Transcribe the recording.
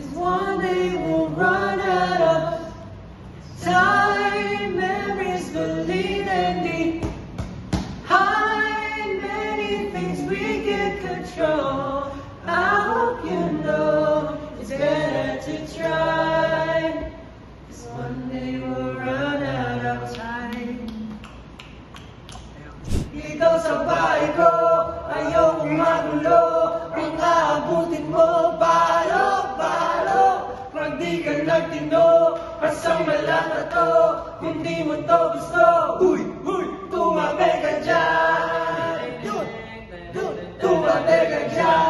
Cause one day we'll run out of time. Memories believe the high many things we can control. I hope you know it's better to try. Cause one day we'll run out of time. Ikaw sa bahay ko, ayokong magulo Ang Hindi ka nagtino Pasang malata to Kung di mo to gusto Uy! Uy! Tumabi ka dyan Tumabi ka dyan